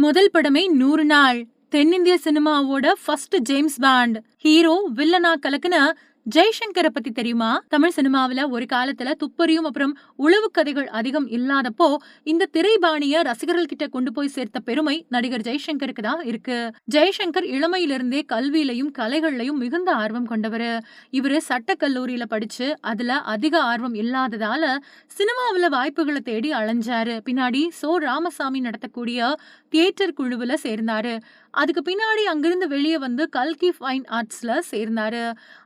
முதல் படமே நூறு நாள். தென்னிந்திய சினிமாவோட ஃபர்ஸ்ட் ஜேம்ஸ் பாண்ட் ஹீரோ வில்லனா கலக்குன ஜெய்சங்கரை பத்தி தெரியுமா? தமிழ் சினிமாவுல ஒரு காலத்துல துப்பறியும் அப்புறம் உளவு கதைகள் அதிகம் இல்லாதப்போ இந்த திரைபாணிய ரசிகர்கள் கிட்ட கொண்டு போய் சேர்த்த பெருமை நடிகர் ஜெய்சங்கருக்கு தான் இருக்கு. ஜெய்சங்கர் இளமையிலிருந்தே கல்வியிலையும் கலைகள்லையும் மிகுந்த ஆர்வம் கொண்டவர். இவரு சட்ட கல்லூரியில படிச்சு அதுல அதிக ஆர்வம் இல்லாததால சினிமாவுல வாய்ப்புகளை தேடி அலைஞ்சாரு. பின்னாடி சோ ராமசாமி நடத்தக்கூடிய தியேட்டர் குழுவுல சேர்ந்தாரு. அதுக்கு பின்னாடி அங்கிருந்து வெளியே வந்து கல்கி ஃபைன் ஆர்ட்ஸ்ல சேர்ந்தாரு.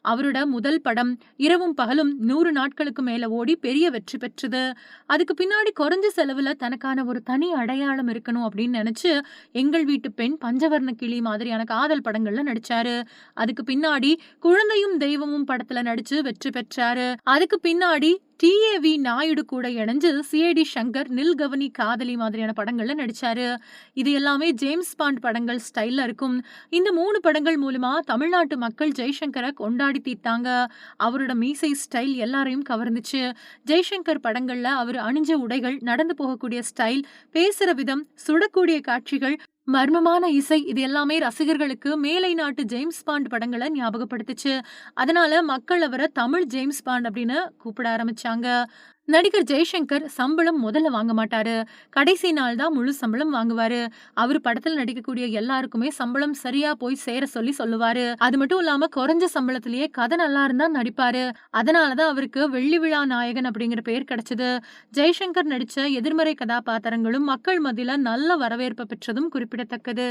அவரோட முதல் படம் இரவும் பகலும் நூறு நாட்களுக்கு மேல ஓடி பெரிய வெற்றி பெற்றது. அதுக்கு பின்னாடி குறைஞ்ச செலவுல தனக்கான ஒரு தனி அடையாளம் இருக்கணும் அப்படின்னு நினைச்சு எங்கள் வீட்டு பெண் பஞ்சவர்ண கிளி மாதிரியான காதல் படங்கள்ல நடிச்சாரு. அதுக்கு பின்னாடி குழந்தையும் தெய்வமும் படத்துல நடிச்சு வெற்றி பெற்றாரு. அதுக்கு பின்னாடி டிஏவி நாயுடு கூட இணைஞ்சு சிஐடி சங்கர் நில்கவனி காதலி மாதிரியான படங்கள்ல நடிச்சாரு. இது எல்லாமே ஜேம்ஸ் பாண்ட் படங்கள் ஸ்டைல்ல இருக்கும். இந்த மூணு படங்கள் மூலமா தமிழ்நாட்டு மக்கள் ஜெய்சங்கரை கொண்டாடி தீர்த்தாங்க. அவரோட மீசை ஸ்டைல் எல்லாரையும் கவர்ந்துச்சு. ஜெய்சங்கர் படங்கள்ல அவர் அணிஞ்ச உடைகள் நடந்து போகக்கூடிய ஸ்டைல் பேசுற விதம் சுடக்கூடிய காட்சிகள் மர்மமான இசை இது எல்லாமே ரசிகர்களுக்கு மேலை நாட்டு ஜேம்ஸ் பாண்ட் படங்களை ஞாபகப்படுத்துச்சு. அதனால மக்கள் அவரை தமிழ் ஜேம்ஸ் பாண்ட் அப்படின்னு கூப்பிட ஆரம்பிச்சாங்க. நடிகர் ஜெய்சங்கர் சம்பளம் முதல்ல வாங்க மாட்டாரு. கடைசி நாள் தான் முழு சம்பளம் வாங்குவாரு. அவர் படத்துல நடிக்கக்கூடிய எல்லாருக்குமே சம்பளம் சரியா போய் சேர சொல்லி சொல்லுவாரு. அது மட்டும் இல்லாம குறைஞ்ச சம்பளத்திலேயே கதை நல்லா இருந்தா நடிப்பாரு. அதனாலதான் அவருக்கு வெள்ளி விழா நாயகன் அப்படிங்கிற பெயர் கிடைச்சது. ஜெய்சங்கர் நடிச்ச எதிர்மறை கதாபாத்திரங்களும் மக்கள் மத்தியில நல்ல வரவேற்பு பெற்றதும் குறிப்பிடத்தக்கது.